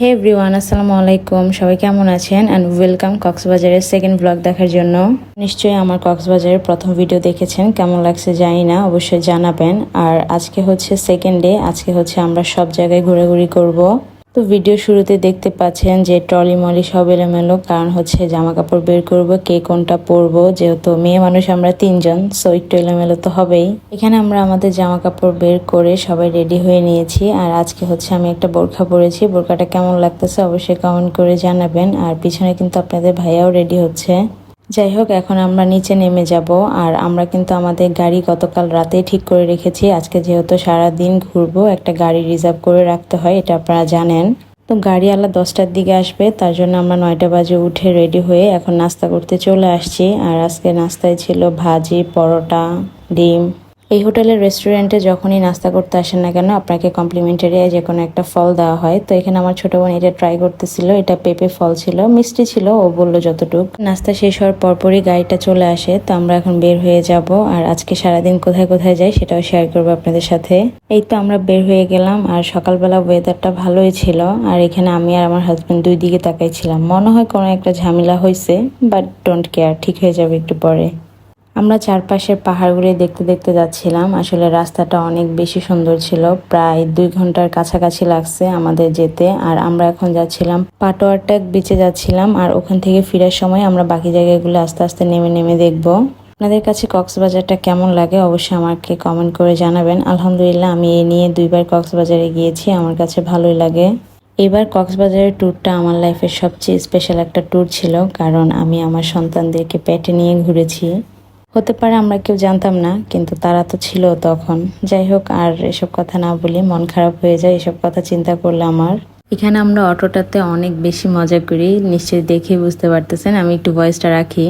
হে everyone আসসালামু আলাইকুম। সবাই কেমন আছেন? অ্যান্ড ওয়েলকাম কক্সবাজারের সেকেন্ড ব্লগ দেখার জন্য। নিশ্চয়ই আমার কক্সবাজারের প্রথম ভিডিও দেখেছেন। কেমন লাগছে জানি না, অবশ্যই জানাবেন। আর আজকে হচ্ছে সেকেন্ড ডে আজকে হচ্ছে আমরা সব জায়গায় ঘোরাঘুরি করব। তো ভিডিও শুরুতে দেখতে পাচ্ছেন যে ট্রলি মলি সব এলোমেলো। কারণ হচ্ছে জামা কাপড় বের করব, কে কোনটা পরবো? যেহেতু মেয়ে মানুষ, আমরা তিনজন সো একটু এলোমেলো তো হবেই। এখানে আমরা আমাদের জামা কাপড় বের করে সবাই রেডি হয়ে নিয়েছি। আর আজকে হচ্ছে আমি একটা বোরখা পরেছি। বোরখাটা কেমন লাগতেছে অবশ্যই কমেন্ট করে জানাবেন। আর পিছনে কিন্তু আপনাদের ভাইয়াও রেডি হচ্ছে। যাই হোক এখন আমরা নিচে নেমে যাব আর আমরা কিন্তু আমাদের গাড়ি গতকাল রাতেই ঠিক করে রেখেছি। আজকে যেহেতু সারা দিন ঘুরবো, একটা গাড়ি রিজার্ভ করে রাখতে হয়, এটা আপনারা জানেন। তো গাড়ি গাড়িওয়ালা দশটার দিকে আসবে, তার জন্য আমরা নয়টা বাজে উঠে রেডি হয়ে এখন নাস্তা করতে চলে আসছি। আর আজকে নাস্তায় ছিল ভাজি, পরোটা, ডিম। এই হোটেলের রেস্টুরেন্টে যখনই নাস্তা করতে আসেন না কেন, আপনাকে কমপ্লিমেন্টারি যে কোনো একটা ফল দেওয়া হয়। তো এখানে আমার ছোট বোন এটা ট্রাই করতেছিল, এটা পেঁপে ফল ছিল, মিষ্টি ছিল, ও বলল যতটুক। নাস্তা শেষ হওয়ার পরপরই গাড়িটা চলে আসে, তো আমরা এখন বের হয়ে যাব। আর আজকে সারাদিন কোথায় কোথায় যাই সেটাও শেয়ার করব আপনাদের সাথে। এই তো আমরা বের হয়ে গেলাম, আর সকালবেলা ওয়েদারটা ভালোই ছিল। আর এখানে আমি আর আমার হাজব্যান্ড দুই দিকে তাকাইছিলাম। মনে হয় কোনো একটা ঝামেলা হয়েছে বাট ডোন্ট কেয়ার ঠিক হয়ে যাবে একটু পরে। আমরা চারপাশের পাহাড়গুলি দেখতে দেখতে যাচ্ছিলাম। আসলে রাস্তাটা অনেক বেশি সুন্দর ছিল। প্রায় দুই ঘণ্টার কাছাকাছি লাগছে আমাদের যেতে। আর আমরা এখন যাচ্ছিলাম পাটোয়ারটাক বিচে যাচ্ছিলাম। আর ওখান থেকে ফেরার সময় আমরা বাকি জায়গাগুলো আস্তে আস্তে নেমে নেমে দেখব। আপনাদের কাছে কক্সবাজারটা কেমন লাগে অবশ্যই আমাকে কমেন্ট করে জানাবেন। আলহামদুলিল্লাহ, আমি এই নিয়ে দুইবার কক্সবাজারে গিয়েছি। আমার কাছে ভালোই লাগে। এবার কক্সবাজারের ট্যুরটা আমার লাইফের সবচেয়ে স্পেশাল একটা ট্যুর ছিল। কারণ আমি আমার সন্তানদেরকে পেটে নিয়ে ঘুরেছি। হতে পারে আমরা কেউ জানতাম না, কিন্তু তারা তো ছিল তখন। যাই হোক, আর এসব কথা না বলি মন খারাপ হয়ে যায়, এসব কথা চিন্তা করলে আমার। এখানে আমরা অটোটাতে অনেক বেশি মজা করি, নিশ্চয়ই দেখে বুঝতে পারতেছেন, আমি একটু ভয়েসটা রাখি।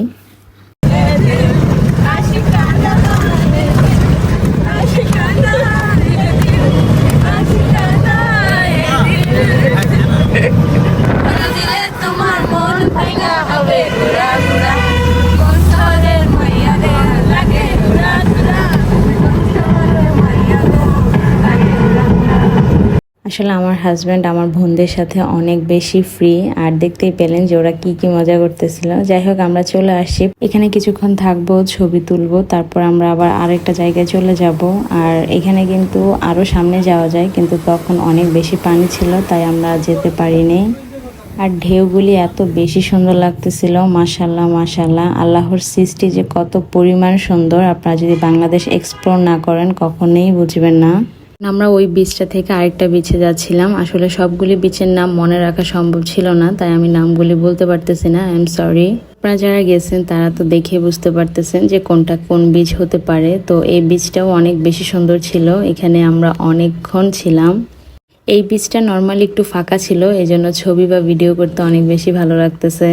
আসলে আমার হাজব্যান্ড আমার বোনদের সাথে অনেক বেশি ফ্রি আর দেখতেই পেলেন যে ওরা কি কি মজা করতেছিল। যাই হোক, আমরা চলে আসি। এখানে কিছুক্ষণ থাকব, ছবি তুলবো, তারপর আমরা আবার আরেকটা জায়গায় চলে যাব। আর এখানে কিন্তু আরও সামনে যাওয়া যায়, কিন্তু তখন অনেক বেশি পানি ছিল, তাই আমরা যেতে পারিনি। আর ঢেউগুলি এত বেশি সুন্দর লাগতেছিল মাশাল্লাহ মাশাল্লাহ আল্লাহর সৃষ্টি যে কত পরিমাণ সুন্দর, আপনারা যদি বাংলাদেশ এক্সপ্লোর না করেন, কখনোই বুঝবেন না। আমরা ওই বিচটা থেকে আরেকটা বিচে যাচ্ছিলাম। আসলে সবগুলি বিচের নাম মনে রাখা সম্ভব ছিল না, তাই আমি নামগুলি বলতে পারতেছি না আই এম সরি আপনারা যারা গেছেন, তারা তো দেখে বুঝতে পারতেছেন যে কোনটা কোন বীজ হতে পারে। তো এই বীজটাও অনেক বেশি সুন্দর ছিল, এখানে আমরা অনেকক্ষণ ছিলাম। এই বীজটা নর্মালি একটু ফাঁকা ছিল এই জন্য ছবি বা ভিডিও করতে অনেক বেশি ভালো লাগতেছে।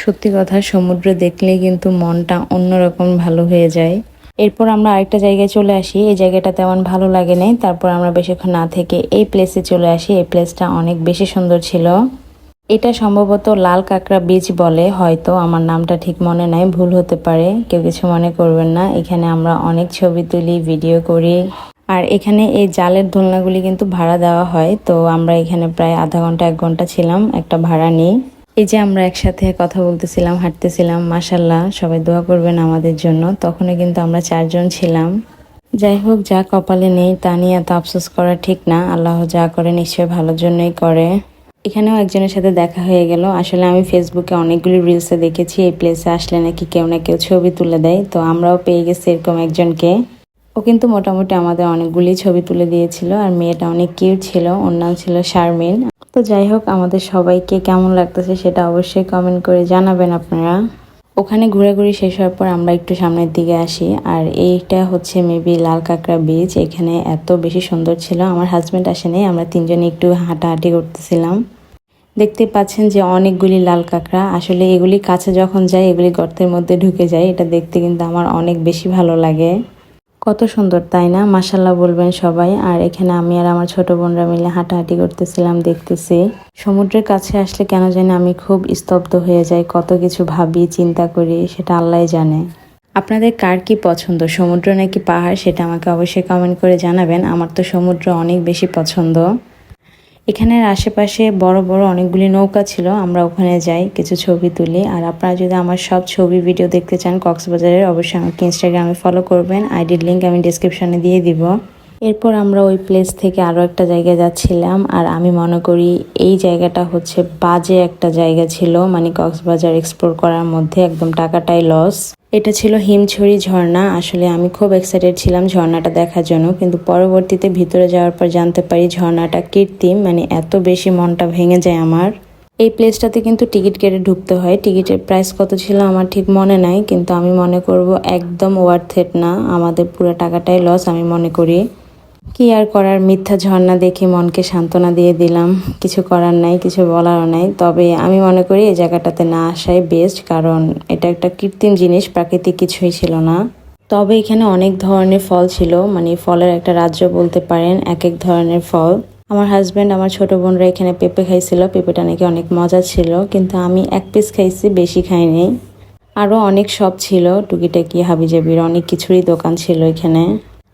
সত্যি কথা, সমুদ্র দেখলেই কিন্তু মনটা অন্যরকম ভালো হয়ে যায়। এরপর আমরা আরেকটা জায়গায় চলে আসি। এই জায়গাটা তেমন ভালো লাগে নাই। তারপর আমরা বেশিক্ষণ না থেকে এই প্লেসে চলে আসি। এই প্লেসটা অনেক বেশি সুন্দর ছিল। এটা সম্ভবত লাল কাঁকড়া বীচ বলে। হয়তো আমার নামটা ঠিক মনে নাই, ভুল হতে পারে। কেউ কিছু মনে করবেন না। এখানে আমরা অনেক ছবি তুলি ভিডিও করি। আর এখানে এই জালের দোলনাগুলি কিন্তু ভাড়া দেওয়া হয়। তো আমরা এখানে প্রায় আধা ঘণ্টা, এক ঘণ্টা ছিলাম। একটা ভাড়া নিই। এই যে আমরা একসাথে কথা বলতেছিলাম, হাঁটতেছিলাম মাসাল্লাহ সবাই দোয়া করবেন আমাদের জন্য। তখনও কিন্তু আমরা চারজন ছিলাম। যাই হোক, যা কপালে নেই তা নিয়ে এত আফসোস করা ঠিক না। আল্লাহ যা করে নিশ্চয়ই ভালোর জন্যই করে। এখানেও একজনের সাথে দেখা হয়ে গেল। আসলে আমি ফেসবুকে অনেকগুলি রিলসে দেখেছি। এই প্লেসে আসলে নাকি কেউ না কেউ ছবি তুলে দেয়। তো আমরাও পেয়ে গেছি এরকম একজনকে। ও কিন্তু মোটামুটি আমাদের অনেকগুলি ছবি তুলে দিয়েছিল। আর মেয়েটা অনেক কিউট ছিল। ওর নাম ছিল শারমিন তো যাই হোক, আমাদের সবাইকে কেমন লাগতেছে সেটা অবশ্যই কমেন্ট করে জানাবেন আপনারা। ওখানে ঘোরাঘুরি শেষ হওয়ার পর আমরা একটু সামনের দিকে আসি, আর এইটা হচ্ছে মেবি লাল কাঁকড়া বিচ এখানে এত বেশি সুন্দর ছিল, আমার হাজব্যান্ড আসেনি, আমরা তিনজনে একটু হাঁটাহাঁটি করতেছিলাম। দেখতে পাচ্ছেন যে অনেকগুলি লাল কাঁকড়া আসলে এগুলি কাছে যখন যায়, এগুলি গর্তের মধ্যে ঢুকে যায়, এটা দেখতে কিন্তু আমার অনেক বেশি ভালো লাগে। কত সুন্দর, তাই না? মাসাল্লাহ বলবেন সবাই। আর এখানে আমি আর আমার ছোট বোনরা মিলে হাঁটাহাঁটি করতেছিলাম, দেখতেছি। সমুদ্রের কাছে আসলে কেন জানি আমি খুব স্তব্ধ হয়ে যাই, কত কিছু ভাবি, চিন্তা করি, সেটা আল্লাহ জানে। আপনাদের কার কি পছন্দ, সমুদ্র নাকি পাহাড়, সেটা আমাকে অবশ্যই কমেন্ট করে জানাবেন। আমার তো সমুদ্র অনেক বেশি পছন্দ। এখানের আশেপাশে বড় বড় অনেকগুলি নৌকা ছিল, আমরা ওখানে যাই কিছু ছবি তুলি। আর আপনারা যদি আমার সব ছবি, ভিডিও দেখতে চান কক্সবাজারের, অবশ্যই আমাকে ইনস্টাগ্রামে ফলো করবেন। আইডির লিঙ্ক আমি ডিসক্রিপশনে দিয়ে দিব। এরপর আমরা ওই প্লেস থেকে আরও একটা জায়গায় যাচ্ছিলাম। আর আমি মনে করি এই জায়গাটা হচ্ছে বাজে একটা জায়গা ছিল মানে কক্সবাজার এক্সপ্লোর করার মধ্যে একদম টাকাটাই লস এটা ছিল হিমছড়ি ঝর্ণা। আসলে আমি খুব এক্সাইটেড ছিলাম ঝর্ণাটা দেখার জন্য, কিন্তু পরবর্তীতে ভিতরে যাওয়ার পর জানতে পারি ঝর্ণাটা কৃত্রিম মানে এত বেশি মনটা ভেঙে যায় আমার। এই প্লেসটাতে কিন্তু টিকিট কেটে ঢুকতে হয়। টিকিটের প্রাইস কত ছিল আমার ঠিক মনে নাই, কিন্তু আমি মনে করব একদম ওয়ার্থেট না। আমাদের পুরো টাকাটাই লস আমি মনে করি। কি আর করার? মিথ্যা ঝর্ণা দেখে মনকে সান্ত্বনা দিয়ে দিলাম। কিছু করার নাই, কিছু বলারও নাই। তবে আমি মনে করি এই জায়গাটাতে না আসাই বেস্ট কারণ এটা একটা কৃত্রিম জিনিস, প্রাকৃতিক কিছুই ছিল না। তবে এখানে অনেক ধরনের ফল ছিল মানে ফলের একটা রাজ্য বলতে পারেন এক এক ধরনের ফল। আমার হাজব্যান্ড আমার ছোট বোনরা এখানে পেঁপে খাইছিল, পেঁপেটা নাকি অনেক মজা ছিল, কিন্তু আমি এক পিস খাইছি, বেশি খাইনি আরও অনেক সব ছিল, টুকিটাকি, হাবিজাবির অনেক কিছুরই দোকান ছিল এখানে।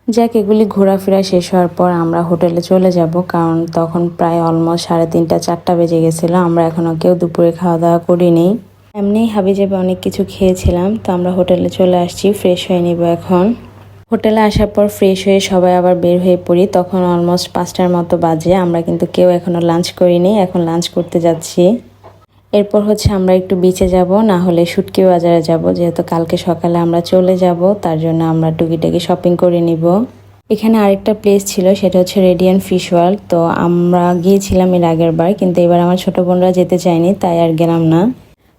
যাক, এগুলি ঘোরাফেরা শেষ হওয়ার পর আমরা হোটেলে চলে যাব, কারণ তখন প্রায় অলমোস্ট সাড়ে তিনটা, চারটা বেজে গেছিল। আমরা এখনও কেউ দুপুরে খাওয়া দাওয়া করিনি। এমনি হাবিজাবি অনেক কিছু খেয়েছিলাম, তো আমরা হোটেলে চলে আসছি ফ্রেশ হয়ে নিব এখন। হোটেলে আসার পর ফ্রেশ হয়ে সবাই আবার বের হয়ে পড়ি, তখন অলমোস্ট পাঁচটার মতো বাজে, আমরা কিন্তু কেউ এখনও লাঞ্চ করিনি, এখন লাঞ্চ করতে যাচ্ছি। এরপর হচ্ছে আমরা একটু বিচে যাব, না হলে শুটকি বাজারে যাব। যেহেতু কালকে সকালে আমরা চলে যাব, তার জন্য আমরা টুকিটাকি শপিং করে নিব। এখানে আরেকটা প্লেস ছিল, সেটা হচ্ছে রেডিয়ান ফিশ ওয়ার্ল্ড তো আমরা গিয়েছিলাম এর আগের বার, কিন্তু এবার আমার ছোট বোনরা যেতে চায়নি, তাই আর গেলাম না।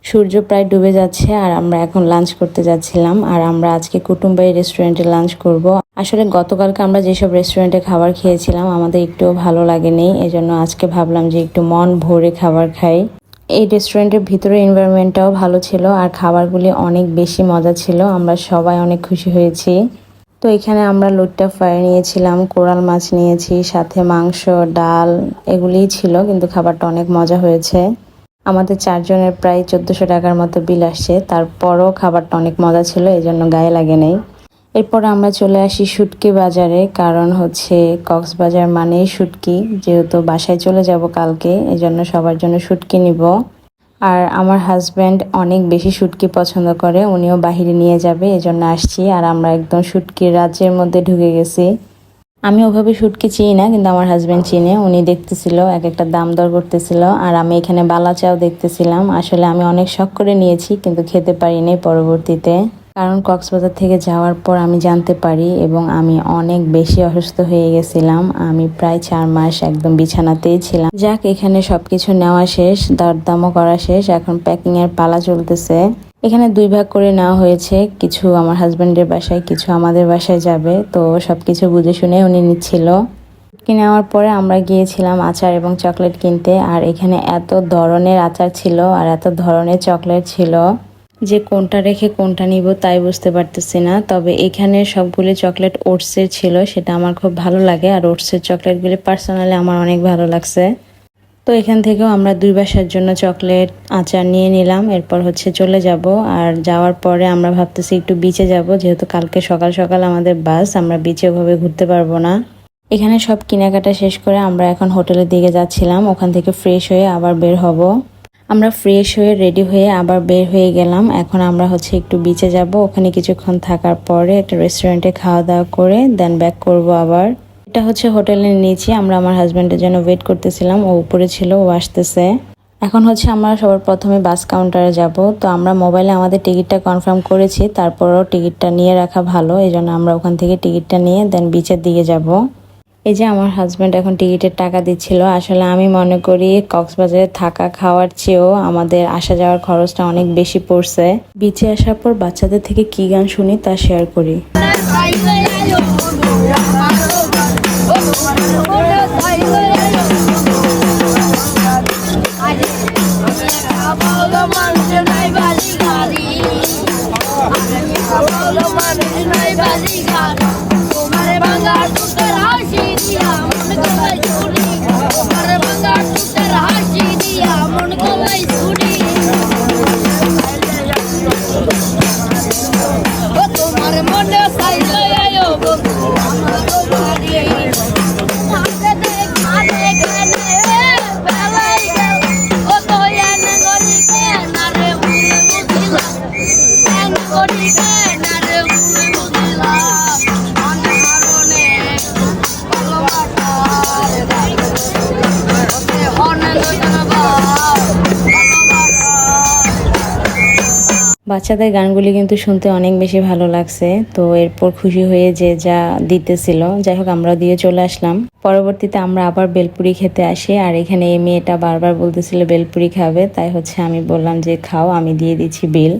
সূর্য প্রায় ডুবে যাচ্ছে, আর আমরা এখন লাঞ্চ করতে যাচ্ছিলাম। আর আমরা আজকে কুটুম্বাই রেস্টুরেন্টে লাঞ্চ করব। আসলে গতকালকে আমরা যেসব রেস্টুরেন্টে খাবার খেয়েছিলাম, আমাদের একটুও ভালো লাগেনি। এজন্য আজকে ভাবলাম যে একটু মন ভরে খাবার খাই। এই রেস্টুরেন্টের ভিতরে এনভায়রনমেন্টটাও ভালো ছিল আর খাবারগুলি অনেক বেশি মজা ছিল। আমরা সবাই অনেক খুশি হয়েছি। তো এখানে আমরা লুটটা ফ্রাই নিয়েছিলাম, কোরাল মাছ নিয়েছি, সাথে মাংস, ডাল এগুলিই ছিল, কিন্তু খাবারটা অনেক মজা হয়েছে। আমাদের চারজনের প্রায় চোদ্দোশো টাকার মতো বিল আসছে, তারপরও খাবারটা অনেক মজা ছিল এই জন্য গায়ে লাগে নেই। এরপর আমরা চলে আসি শুটকি বাজারে, কারণ হচ্ছে কক্সবাজার মানেই শুটকি। যেহেতু বাসায় চলে যাব কালকে এই জন্য সবার জন্য শুটকি নিব। আর আমার হাজব্যান্ড অনেক বেশি শুটকি পছন্দ করে, উনিও বাহিরে নিয়ে যাবে, এজন্য আসছি। আর আমরা একদম শুটকির রাজ্যের মধ্যে ঢুকে গেছি। আমি ওভাবে শুটকি চিনি না, কিন্তু আমার হাজব্যান্ড চিনে। উনি দেখতেছিল, এক একটা দাম দর করতেছিল। আর আমি এখানে বালা চাও দেখতেছিলাম। আসলে আমি অনেক শখ করে নিয়েছি, কিন্তু খেতে পারিনি পরবর্তীতে। কারণ কক্সবাজার থেকে যাওয়ার পর আমি জানতে পারি এবং আমি অনেক বেশি অসুস্থ হয়ে গেছিলাম। আমি প্রায় চার মাস একদম বিছানাতেই ছিলাম। যাক, এখানে সবকিছু নেওয়া শেষ, দরদামও করা শেষ, এখন প্যাকিং এর পালা চলতেছে। এখানে দুই ভাগ করে নেওয়া হয়েছে, কিছু আমার হাজবেন্ডের বাসায়, কিছু আমাদের বাসায় যাবে, তো সবকিছু বুঝে শুনে উনি নিচ্ছিল। কিনে নেওয়ার পরে আমরা গিয়েছিলাম আচার এবং চকলেট কিনতে, আর এখানে এত ধরনের আচার ছিল, আর এত ধরনের চকলেট ছিল। যে কোনটা রেখে কোনটা নিব তাই বুঝতে পারতেছি না। তবে এখানে সবগুলি চকলেট ওটসের ছিল, সেটা আমার খুব ভালো লাগে, আর ওটসের চকলেটগুলি পার্সোনালি আমার অনেক ভালো লাগছে। তো এখান থেকেও আমরা দুই বাসার জন্য চকলেট আচার নিয়ে নিলাম, এরপর হচ্ছে চলে যাব। আর যাওয়ার পরে আমরা ভাবতেছি একটু বিচে যাব, যেহেতু কালকে সকাল সকাল আমাদের বাস আমরা বিচে ওভাবে ঘুরতে পারব না। এখানে সব কেনাকাটা শেষ করে আমরা এখন হোটেলের দিকে যাচ্ছিলাম, ওখান থেকে ফ্রেশ হয়ে আবার বের হব। আমরা ফ্রেশ হয়ে রেডি হয়ে আবার বের হয়ে গেলাম। এখন আমরা হচ্ছে একটু বিচে যাব। ওখানে কিছুক্ষণ থাকার পরে একটা রেস্টুরেন্টে খাওয়া দাওয়া করে দেন ব্যাক করব আবার। এটা হচ্ছে হোটেলের নিচে। আমরা আমার হাজব্যান্ডের জন্য ওয়েট করতেছিলাম। ও উপরে ছিল, ও আসতেছে। এখন হচ্ছে আমরা সবার প্রথমে বাস কাউন্টারে যাব। তো আমরা মোবাইলে আমাদের টিকিটটা কনফার্ম করেছি। তারপরও টিকিটটা নিয়ে রাখা ভালো। এই জন্য আমরা ওখান থেকে টিকিটটা নিয়ে দেন বিচের দিকে যাব। এই যে আমার হাজব্যান্ড এখন টিকিটের টাকা দিচ্ছিল, আসলে আমি মনে করি কক্সবাজারে থাকা খাওয়ার চেয়েও আমাদের আসা যাওয়ার খরচটা অনেক বেশি পড়ছে। বিচে আসার পর বাচ্চাদের থেকে কি গান শুনি তা শেয়ার করি। เดินใ বাচ্চাদের গানগুলি কিন্তু শুনতে অনেক বেশি ভালো লাগছে। তো এরপর খুশি হয়ে যে যা দিতেছিল, যাই হোক আমরা দিয়ে চলে আসলাম। পরবর্তীতে আমরা আবার বেলপুরি খেতে আসি, আর এখানে এই মেয়েটা বারবার বলতেছিল, বেলপুরি খাবে। তাই হচ্ছে আমি বললাম যে, খাও, আমি দিয়ে দিচ্ছি বিল।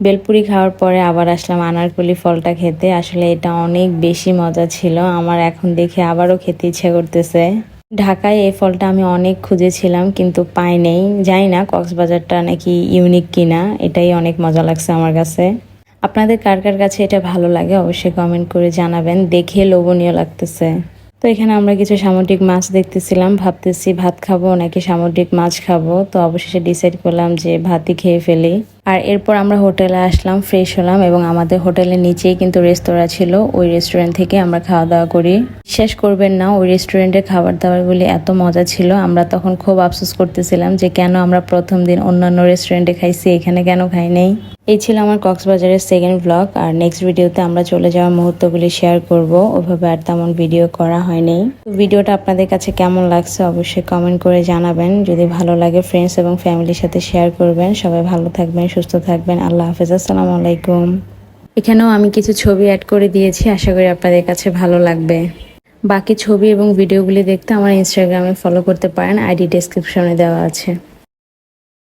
বেলপুরি খাওয়ার পরে আবার আসলাম আনারকলি ফলটা খেতে। আসলে এটা অনেক বেশি মজা ছিল। আমার এখন দেখে আবারও খেতে ইচ্ছে করতেছে। ঢাকায় এই ফলটা আমি অনেক খুঁজেছিলাম, কিন্তু পাই নেই। জানি না কক্সবাজারটা নাকি ইউনিক কিনা, এটাই অনেক মজা লাগছে আমার কাছে। আপনাদের কার কার কাছে এটা ভালো লাগে অবশ্যই কমেন্ট করে জানাবেন, দেখে লোভনীয় লাগতেছে। তো এখানে আমরা কিছু সামুদ্রিক মাছ দেখতেছিলাম, ভাবতেছি ভাত খাব নাকি সামুদ্রিক মাছ খাব, তো অবশেষে ডিসাইড করলাম যে ভাতই খেয়ে ফেলি। আর এরপর আমরা হোটেলে আসলাম ফ্রেশ হলাম এবং আমাদের হোটেলের নিচেই কিন্তু রেস্তোরাঁ ছিল। ওই রেস্টুরেন্ট থেকে আমরা খাওয়া দাওয়া করি। বিশ্বাস করবেন না, ওই রেস্টুরেন্টের খাবার দাবারগুলি এত মজা ছিল। আমরা তখন খুব আফসোস করতেছিলাম যে কেন আমরা প্রথম দিন অন্যান্য রেস্টুরেন্টে খাইছি, এখানে কেন খাই নাই? এই ছিল আমার কক্সবাজারের সেকেন্ড ব্লগ আর নেক্সট ভিডিওতে আমরা চলে যাওয়ার মুহূর্তগুলি শেয়ার করব। ওভাবে আর তেমন ভিডিও করা হয়নি ভিডিওটা আপনাদের কাছে কেমন লাগছে অবশ্যই কমেন্ট করে জানাবেন। যদি ভালো লাগে ফ্রেন্ডস এবং ফ্যামিলির সাথে শেয়ার করবেন। সবাই ভালো থাকবেন সুস্থ থাকবেন। আল্লাহ হাফেজ। আসসালামু আলাইকুম। এখানেও আমি কিছু ছবি অ্যাড করে দিয়েছি, আশা করি আপনাদের কাছে ভালো লাগবে। বাকি ছবি এবং ভিডিওগুলি দেখতে আমার ইনস্টাগ্রামে ফলো করতে পারেন আইডি ডেসক্রিপশনে দেওয়া আছে।